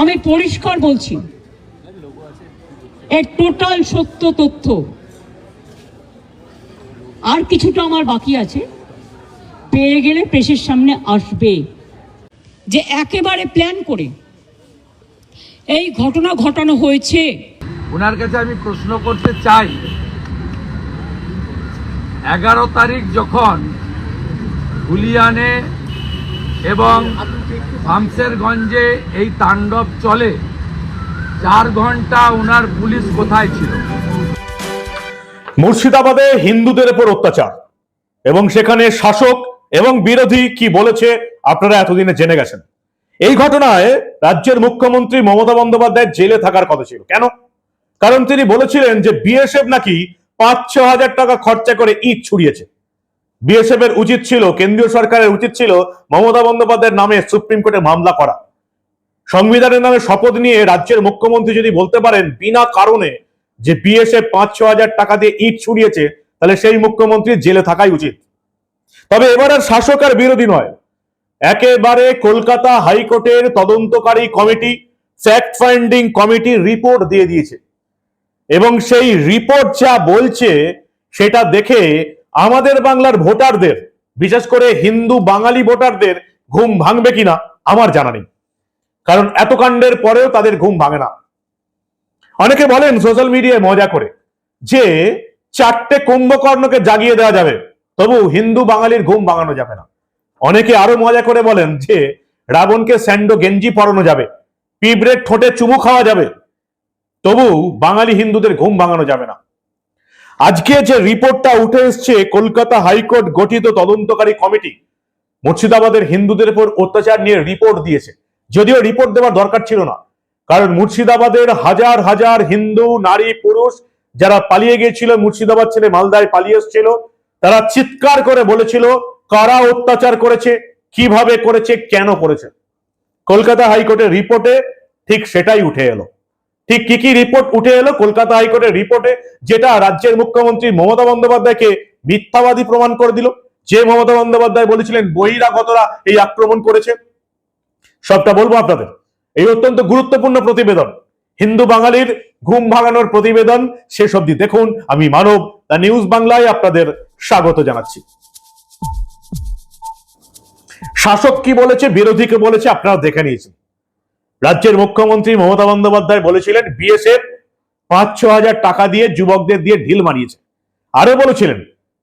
আমি পরিষ্কার বলছি, এর টোটাল সত্য তথ্য, আর কিছুটা আমার বাকি আছে, পেয়ে গেলে প্রেসের সামনে আসবে। যে একেবারে প্ল্যান করে এই ঘটনা ঘটানো হয়েছে। ওনার কাছে আমি প্রশ্ন করতে চাই, এগারো তারিখ যখন হুলিয়ানে এবং শামসেরগঞ্জে এই তাণ্ডব চলে। চার ঘণ্টা ওনার পুলিশ কোথায় ছিল? মুর্শিদাবাদে হিন্দুদের উপর অত্যাচার। এবং সেখানে শাসক এবং বিরোধী কি বলেছে, আপনারা এতদিনে জেনে গেছেন। এই ঘটনায় রাজ্যের মুখ্যমন্ত্রী মমতা বন্দ্যোপাধ্যায় জেলে থাকার কথা ছিল। কেন? কারণ তিনি বলেছিলেন যে বিএসএফ নাকি পাঁচ ছ হাজার টাকা খরচা করে ইট ছুড়িয়েছে। বিএসএফ এর উচিত ছিল, কেন্দ্রীয় সরকারের উচিত ছিল মমতা বন্দ্যোপাধ্যায়ের নামে সুপ্রিম কোর্টে মামলা করা। সংবিধানের নামে শপথ নিয়ে রাজ্যের মুখ্যমন্ত্রী যদি বলতে পারেন বিনা কারণে যে বিএসএফ পাঁচ ছ হাজার টাকা দিয়ে ইট ছুড়িয়েছে, তাহলে সেই মুখ্যমন্ত্রী জেলে থাকাই উচিত। তবে এবার আর শাসক আর বিরোধী নয়। একেবারে কলকাতা হাইকোর্টের তদন্তকারী committee fact finding committee report দিয়ে দিয়েছে। এবং সেই রিপোর্ট যা বলছে, সেটা দেখে আমাদের বাংলার ভোটারদের, বিশেষ করে হিন্দু বাঙালি ভোটারদের ঘুম ভাঙবে কিনা আমার জানা নেই। কারণ এত কাণ্ডের পরেও তাদের ঘুম ভাঙে না। অনেকে বলেন সোশ্যাল মিডিয়ায় মজা করে যে চারটে কুম্ভকর্ণকে জাগিয়ে দেওয়া যাবে, তবু হিন্দু বাঙালির ঘুম ভাঙানো যাবে না। অনেকে আরও মজা করে বলেন যে রাবণকে স্যান্ডো গেঞ্জি পরানো যাবে, পিঁপড়ের ঠোঁটে চুমু খাওয়া যাবে, তবু বাঙালি হিন্দুদের ঘুম ভাঙানো যাবে না। আজকে যে রিপোর্টটা উঠে এসছে, কলকাতা হাইকোর্ট গঠিত তদন্তকারী কমিটি মুর্শিদাবাদের হিন্দুদের উপর অত্যাচার নিয়ে রিপোর্ট দিয়েছে। যদিও রিপোর্ট দেওয়ার দরকার ছিল না, কারণ মুর্শিদাবাদের হাজার হাজার হিন্দু, নারী, পুরুষ যারা পালিয়ে গিয়েছিল, মুর্শিদাবাদ ছেড়ে মালদায় পালিয়ে এসেছিল, তারা চিৎকার করে বলেছিল, কারা অত্যাচার করেছে? কীভাবে করেছে? কেন করেছে? কলকাতা হাইকোর্টের রিপোর্টে ঠিক সেটাই উঠে এলো। ঠিক কি কি রিপোর্ট উঠে এলো? কলকাতা হাইকোর্টের রিপোর্টে যেটা রাজ্যের মুখ্যমন্ত্রী মমতা বন্দ্যোপাধ্যায়কে মিথ্যাবাদী প্রমাণ করে দিল। যে মমতা বন্দ্যোপাধ্যায় বলেছিলেন বহিরাগতরা এই আক্রমণ করেছে। সবটা বলব আপনাদের। এই অত্যন্ত গুরুত্বপূর্ণ প্রতিবেদন। হিন্দু বাঙালির ঘুম ভাঙানোর প্রতিবেদন শেষ অবধি দেখুন। আমি মানব, দ্য নিউজ বাংলায় আপনাদের স্বাগত জানাচ্ছি। শাসক কি বলেছে? বিরোধীকে বলেছে? আপনারা দেখে নিয়েছেন। রাজ্যের মুখ্যমন্ত্রী মমতা বন্দ্যোপাধ্যায় বলেছিলেন, বিএসএফ পাঁচ ছ হাজার টাকা দিয়ে যুবকদের দিয়ে ঢিল মারিয়েছে আরও বলেছিলেন,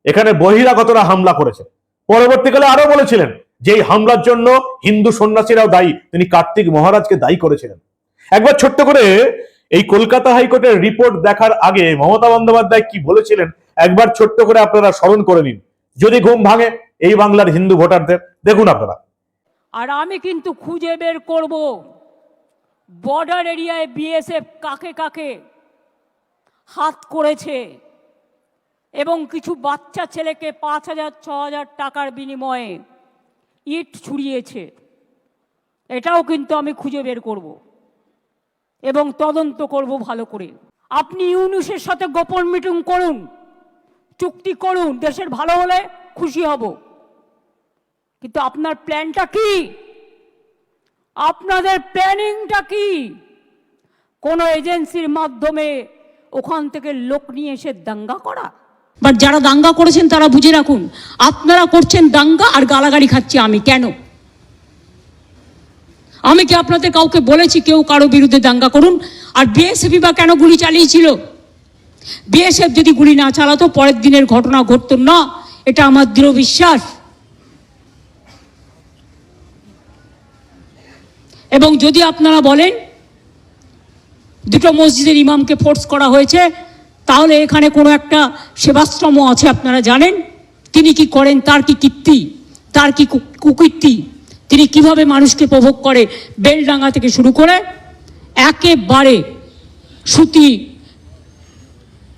এখানে বহিরাগতরা হামলা করেছে। পরবর্তীকালে আরও বলেছিলেন যে হামলার জন্য হিন্দু সন্ন্যাসীরাও দায়ী। তিনি কার্তিক মহারাজকে দায়ী করেছিলেন। একবার ছোট্ট করে এই কলকাতা হাইকোর্টের রিপোর্ট দেখার আগে মমতা বন্দ্যোপাধ্যায় কি বলেছিলেন, একবার ছোট্ট করে আপনারা স্মরণ করে নিন। যদি ঘুম ভাঙে, এই বাংলার হিন্দু ভোটারদের, দেখুন আপনারা। আর আমি কিন্তু খুঁজে বের করব। বর্ডার এরিয়ায় বিএসএফ কাকে কাকে হাত করেছে এবং কিছু বাচ্চা ছেলেকে পাঁচ হাজার, ছ হাজার টাকার বিনিময়ে ইট ছুড়িয়েছে, এটাও কিন্তু আমি খুঁজে বের করব এবং তদন্ত করব ভালো করে। আপনি ইউনুসের সাথে গোপন মিটিং করুন, চুক্তি করুন, দেশের ভালো হলে খুশি হব। কিন্তু আপনার প্ল্যানটা কি? আপনাদের প্ল্যানিংটা কি? কোনো এজেন্সির মাধ্যমে ওখান থেকে লোক নিয়ে এসে দাঙ্গা করা? বাট যারা দাঙ্গা করেছেন তারা বুঝে রাখুন, আপনারা করছেন দাঙ্গা আর গালাগালি খাচ্ছি আমি, কেন? আমি কি আপনাদের কাউকে বলেছি কেউ কারও বিরুদ্ধে দাঙ্গা করুন? আর বিএসএফই বা কেন গুলি চালিয়েছিল? বিএসএফ যদি গুলি না চালাতো, পরের দিনের ঘটনা ঘটতো না, এটা আমার দৃঢ় বিশ্বাস। এবং যদি আপনারা বলেন দুটো মসজিদের ইমামকে ফোর্স করা হয়েছে, তাহলে এখানে কোনো একটা সেবাশ্রম আছে, আপনারা জানেন? তিনি কি করেন? তার কি কীর্তি? তার কি কুকীর্তি? তিনি কীভাবে মানুষকে প্রভোগ করে? বেলডাঙ্গা থেকে শুরু করে একেবারে সুতি,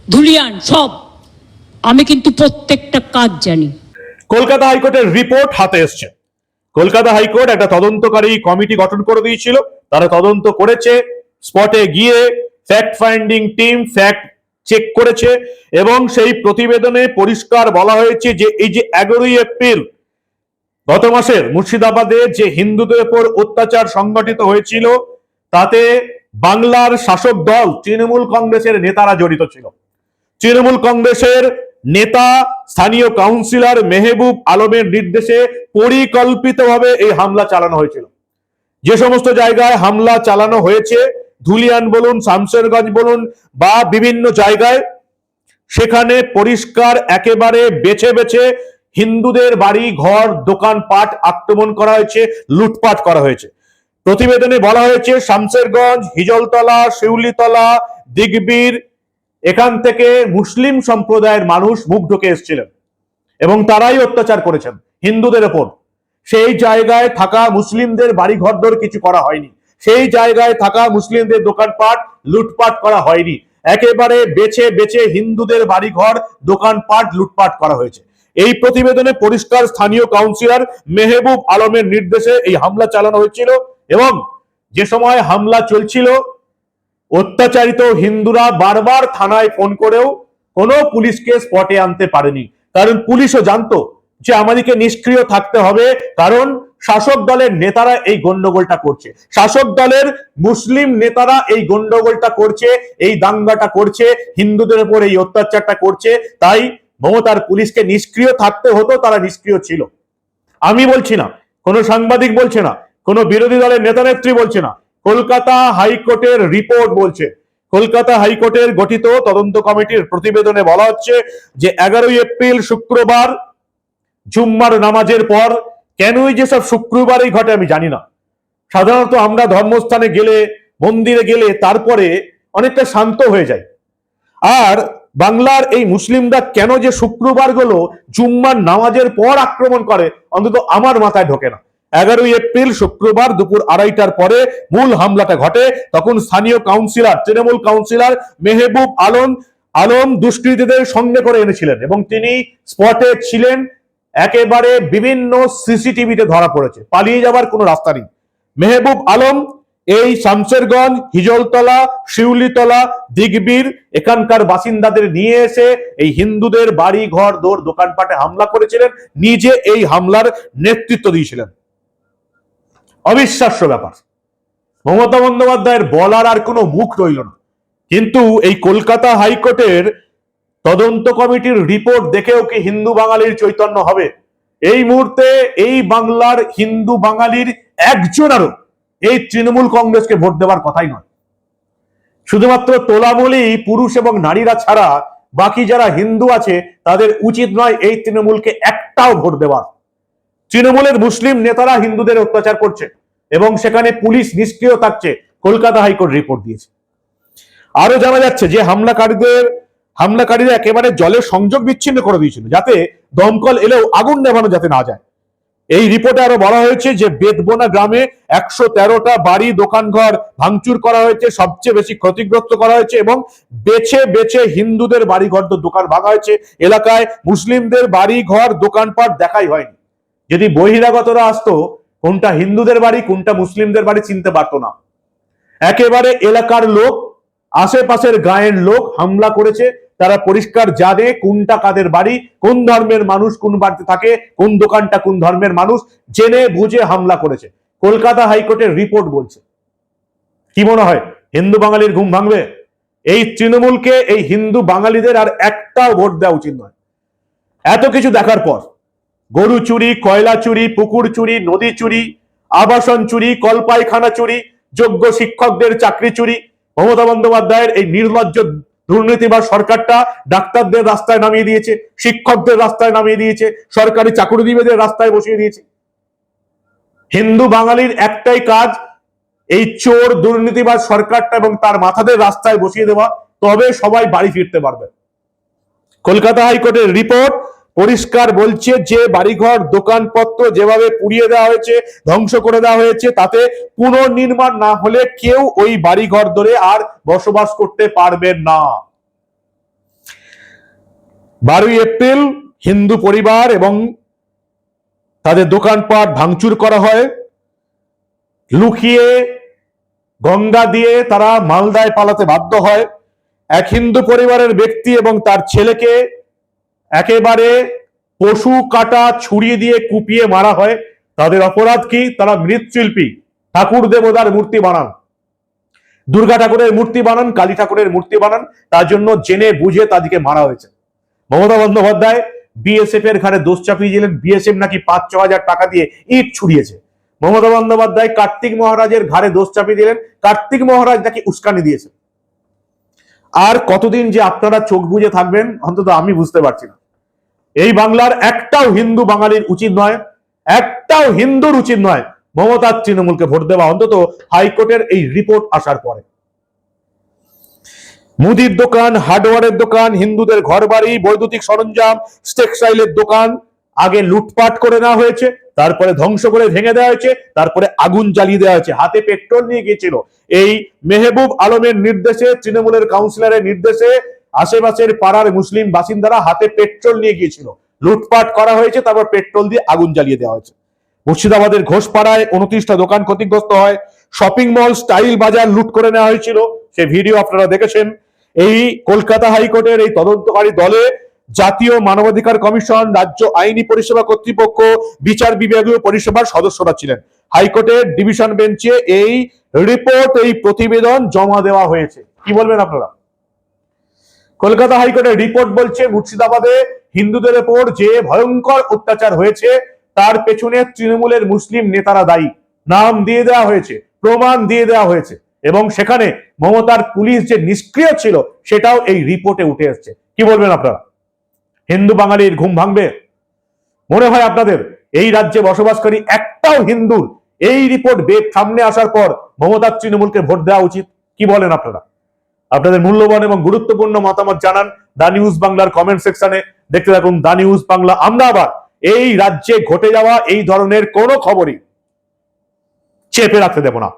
ধুলিয়ান সব। আমি কিন্তু প্রত্যেকটা কাজ জানি। কলকাতা হাইকোর্টের রিপোর্ট হাতে এসছে। কলকাতা হাইকোর্ট একটা তদন্তকারী কমিটি গঠন করে দিয়েছিল। তারা তদন্ত করেছে, স্পটে গিয়ে fact finding team fact check করেছে এবং সেই প্রতিবেদনে পরিষ্কার বলা হয়েছে যে এই যে এগারোই এপ্রিল গত মাসের মুর্শিদাবাদে যে হিন্দুদের উপর অত্যাচার সংগঠিত হয়েছিল, তাতে বাংলার শাসক দল তৃণমূল কংগ্রেসের নেতারা জড়িত ছিল। তৃণমূল কংগ্রেসের নেতা, স্থানীয় কাউন্সিলর মেহবুব আলমের নির্দেশে পরিকল্পিতভাবে এই হামলা চালানো হয়েছিল। যে সমস্ত জায়গায় হামলা চালানো হয়েছে, ধুলিয়ান বলুন, শামসেরগঞ্জ বলুন বা বিভিন্ন জায়গায়, সেখানে পরিষ্কার একেবারে বেছে বেছে হিন্দুদের বাড়ি, ঘর, দোকানপাট আক্রমণ করা হয়েছে, লুটপাট করা হয়েছে। প্রতিবেদনে বলা হয়েছে, শামসেরগঞ্জ, হিজলতলা, শিউলিতলা, দিগবীর এখান থেকে মুসলিম সম্প্রদায়ের মানুষ মুখ ঢুকে এসেছিলেন এবং তারাই অত্যাচার করেছেন হিন্দুদের ওপর। সেই জায়গায় থাকা মুসলিমদের বাড়ি ঘরদোর কিছু করা হয়নি। সেই জায়গায় থাকা মুসলিমদের দোকানপাট লুটপাট করা হয়নি। একেবারে বেছে বেছে হিন্দুদের বাড়িঘর, দোকানপাট লুটপাট করা হয়েছে। এই প্রতিবেদনে পরিষ্কার স্থানীয় কাউন্সিলর মেহবুব আলমের নির্দেশে এই হামলা চালানো হয়েছিল এবং যে সময় হামলা চলছিল অত্যাচারিত হিন্দুরা বারবার থানায় ফোন করেও কোনো পুলিশকে স্পটে আনতে পারেনি। কারণ পুলিশও জানতো যে আমাদেরকে নিষ্ক্রিয় থাকতে হবে, কারণ শাসক দলের নেতারা এই গন্ডগোলটা করছে। শাসক দলের মুসলিম নেতারা এই গন্ডগোলটা করছে, এই দাঙ্গাটা করছে, হিন্দুদের উপর এই অত্যাচারটা করছে, তাই মমতার পুলিশকে নিষ্ক্রিয় থাকতে হতো, তারা নিষ্ক্রিয় ছিল। আমি বলছি না, কোনো সাংবাদিক বলছে না, কোনো বিরোধী দলের নেতা নেত্রী বলছে না কলকাতা হাইকোর্টের রিপোর্ট বলছে। কলকাতা হাইকোর্টের গঠিত তদন্ত কমিটির প্রতিবেদনে বলা হচ্ছে যে এগারোই এপ্রিল শুক্রবার জুম্মার নামাজের পর কেনই যে সব শুক্রবারই ঘটে আমি জানি না। সাধারণত আমরা ধর্মস্থানে গেলে, মন্দিরে গেলে তারপরে অনেকটা শান্ত হয়ে যায় আর বাংলার এই মুসলিমরা কেন যে শুক্রবারগুলো জুম্মার নামাজের পর আক্রমণ করে, অন্তত আমার মাথায় ঢোকে না। এগারোই এপ্রিল শুক্রবার দুপুর আড়াইটার পরে মূল হামলাটা ঘটে। তখন স্থানীয় কাউন্সিলর, তৃণমূল কাউন্সিলর মেহবুব আলম আলম দুষ্কৃতীদের সঙ্গে করে এনেছিলেন এবং তিনি স্পটে ছিলেন। একেবারে বিভিন্ন সিসিটিভিতে ধরা পড়েছে। পালিয়ে যাবার কোনো রাস্তা নেই। মেহবুব আলম, এই শামসেরগঞ্জ হিজলতলা, শিউলিতলা, দিগবির এখানকার বাসিন্দাদের নিয়ে এসে এই হিন্দুদের বাড়ি ঘর দোর, দোকানপাটে হামলা করেছিলেন। নিজে এই হামলার নেতৃত্ব দিয়েছিলেন। অবিশ্বাস্য ব্যাপার। মমতা বন্দ্যোপাধ্যায়ের বলার আর কোনো মুখ রইল না। কিন্তু এই কলকাতা হাইকোর্টের তদন্ত কমিটির রিপোর্ট দেখেও কি হিন্দু বাঙালির চৈতন্য হবে? এই মুহূর্তে এই বাংলার হিন্দু বাঙালির একজনেরও এই তৃণমূল কংগ্রেসকে ভোট দেওয়ার কথাই নয়। শুধুমাত্র তোলামূলি পুরুষ এবং নারীরা ছাড়া বাকি যারা হিন্দু আছে, তাদের উচিত নয় এই তৃণমূলকে একটাও ভোট দেওয়ার। তৃণমূলের মুসলিম নেতারা হিন্দুদের অত্যাচার করছে এবং সেখানে পুলিশ নিষ্ক্রিয় থাকছে, কলকাতা হাইকোর্ট রিপোর্ট দিয়েছে। আরও জানা যাচ্ছে যে হামলাকারীদের, হামলাকারীরা একেবারে জলের সংযোগ বিচ্ছিন্ন করে দিয়েছিল, যাতে দমকল এলেও আগুন নেভানো যাতে না যায়। এই রিপোর্টে আরও বলা হয়েছে যে বেদবোনা গ্রামে একশো তেরোটা বাড়ি, দোকানঘর ভাঙচুর করা হয়েছে, সবচেয়ে বেশি ক্ষতিগ্রস্ত করা হয়েছে এবং বেছে বেছে হিন্দুদের বাড়ি ঘর দোকান ভাঙা হয়েছে। এলাকায় মুসলিমদের বাড়ি ঘর দোকানপাট দেখাই হয়নি। যদি বহিরাগতরা আসতো, কোনটা হিন্দুদের বাড়ি, কোনটা মুসলিমদের বাড়ি চিনতে পারতো না। একেবারে এলাকার লোক, আশেপাশের গায়ের লোক হামলা করেছে, তারা পরিষ্কার জানে কোনটা কাদের বাড়ি, কোন ধর্মের মানুষ কোন বাড়িতে থাকে, কোন দোকানটা কোন ধর্মের মানুষ, জেনে বুঝে হামলা করেছে। কলকাতা হাইকোর্টের রিপোর্ট বলছে। কি মনে হয়, হিন্দু বাঙালির ঘুম ভাঙবে? এই তৃণমূলকে এই হিন্দু বাঙালিদের আর একটাও ভোট দেওয়া উচিত নয়। এত কিছু দেখার পর গরু চুরি, কয়লা চুরি, পুকুর চুরি, নদী চুরি, আবাসন চুরি, কলপাইখানা চুরি, যোগ্য শিক্ষকদের চাকরি চুরি। মমতা বন্দ্যোপাধ্যায়ের এই নির্লজ্জ দুর্নীতিবাদ সরকারটা ডাক্তারদের রাস্তায় নামিয়ে দিয়েছে, শিক্ষকদের রাস্তায় নামিয়ে দিয়েছে, সরকারি চাকরিজীবীদের রাস্তায় বসিয়ে দিয়েছে। হিন্দু বাঙালির একটাই কাজ, এই চোর দুর্নীতিবাদ সরকারটা এবং তার মাথাদের রাস্তায় বসিয়ে দেওয়া। তবে সবাই বাড়ি ফিরতে পারবে। কলকাতা হাইকোর্টের রিপোর্ট পরিষ্কার বলছে যে বাড়িঘর, দোকানপত্র যেভাবে পুড়িয়ে দেওয়া হয়েছে, ধ্বংস করে দেওয়া হয়েছে, তাতে পুনর্নির্মাণ না হলে কেউ ওই বাড়িঘর ধরে আর বসবাস করতে পারবেন না। বারোই এপ্রিল হিন্দু পরিবার এবং তাদের দোকানপাট ভাঙচুর করা হয়। লুকিয়ে গঙ্গা দিয়ে তারা মালদায় পালাতে বাধ্য হয়। এক হিন্দু পরিবারের ব্যক্তি এবং তার ছেলেকে একেবারে পশু কাটা ছুরি দিয়ে কুপিয়ে মারা হয়। তাদের অপরাধ কি? তারা মৃৎশিল্পী। ঠাকুর দেবতার মূর্তি বানান। দুর্গা ঠাকুরের মূর্তি বানান, কালী ঠাকুরের মূর্তি বানান, তার জন্য জেনে বুঝে তাদেরকে মারা হয়েছে। মমতা বন্দ্যোপাধ্যায় বিএসএফ এর ঘাড়ে দোষ চাপিয়ে দিলেন। বিএসএফ নাকি পাঁচ ছ হাজার টাকা দিয়ে ইট ছুড়িয়েছে। মমতা বন্দ্যোপাধ্যায় কার্তিক মহারাজের ঘাড়ে দোষ চাপিয়ে দিলেন। কার্তিক মহারাজ নাকি উস্কানি দিয়েছে আর কতদিন যে আপনারা চোখ বুজে থাকবেন, অন্তত আমি বুঝতে পারছি না। এই বাংলার একটাও হিন্দু বাঙালির উচিত নয়, একটাও হিন্দুর উচিত নয় মমতার তৃণমূলকে ভোট দেওয়া, অন্তত হাইকোর্টের এই রিপোর্ট আসার পরে। মুদির দোকান, হার্ডওয়ারের দোকান, হিন্দুদের ঘর বাড়ি বৈদ্যুতিক সরঞ্জাম, টেক্সটাইলের দোকান, আগে লুটপাট করে নেওয়া হয়েছে, তারপরে ধ্বংস করে ভেঙে দেওয়া হয়েছে, তারপরে আগুন জ্বালিয়ে দেওয়া হয়েছে, হাতে পেট্রোল নিয়ে গিয়েছিল। এই মেহবুব আলমের নির্দেশে, তৃণমূলের কাউন্সিলরের নির্দেশে আশেপাশের পাড়ার মুসলিম বাসিন্দারা হাতে পেট্রোল নিয়ে গিয়েছিল। লুটপাট করা হয়েছে, তারপর পেট্রোল দিয়ে আগুন জ্বালিয়ে দেওয়া হয়েছে। মুর্শিদাবাদের ঘোষপাড়ায় উনত্রিশটা দোকান ক্ষতিগ্রস্ত হয়। শপিং মল, স্টাইল বাজার লুট করে নেওয়া হয়েছিল। সে ভিডিও আপনারা দেখেছেন। এই কলকাতা হাইকোর্টের এই তদন্তকারী দলে জাতীয় মানবাধিকার কমিশন, রাজ্য আইনি পরিষেবা কর্তৃপক্ষ, বিচার বিভাগীয় পরিষেবার সদস্যরা ছিলেন। হাইকোর্টের ডিভিশন বেঞ্চে এই রিপোর্ট, এই প্রতিবেদন জমা দেওয়া হয়েছে। কি বলবেন আপনারা? কলকাতা হাইকোর্টের রিপোর্ট বলছে, মুর্শিদাবাদে হিন্দুদের উপর যে ভয়ঙ্কর অত্যাচার হয়েছে, তার পেছনে তৃণমূলের মুসলিম নেতারা দায়ী। নাম দিয়ে দেওয়া হয়েছে, প্রমাণ দিয়ে দেওয়া হয়েছে। এবং সেখানে মমতার পুলিশ যে নিষ্ক্রিয় ছিল, সেটাও এই রিপোর্টে উঠে এসছে। কি বলবেন আপনারা? হিন্দু বাঙালির ঘুম ভাঙবে? মনে হয় আপনাদের, এই রাজ্যে বসবাসকারী একটাও হিন্দুর এই রিপোর্ট বেগ সামনে আসার পর মমতার তৃণমূলকে ভোট দেওয়া উচিত। কি বলেন আপনারা? আপনাদের মূল্যবান এবং গুরুত্বপূর্ণ মতামত জানান দা নিউজ বাংলার কমেন্ট সেকশনে দেখতে থাকুন দা নিউজ বাংলা। আমরা আবার এই রাজ্যে ঘটে যাওয়া এই ধরনের কোনো খবরই চেপে রাখতে দেব না।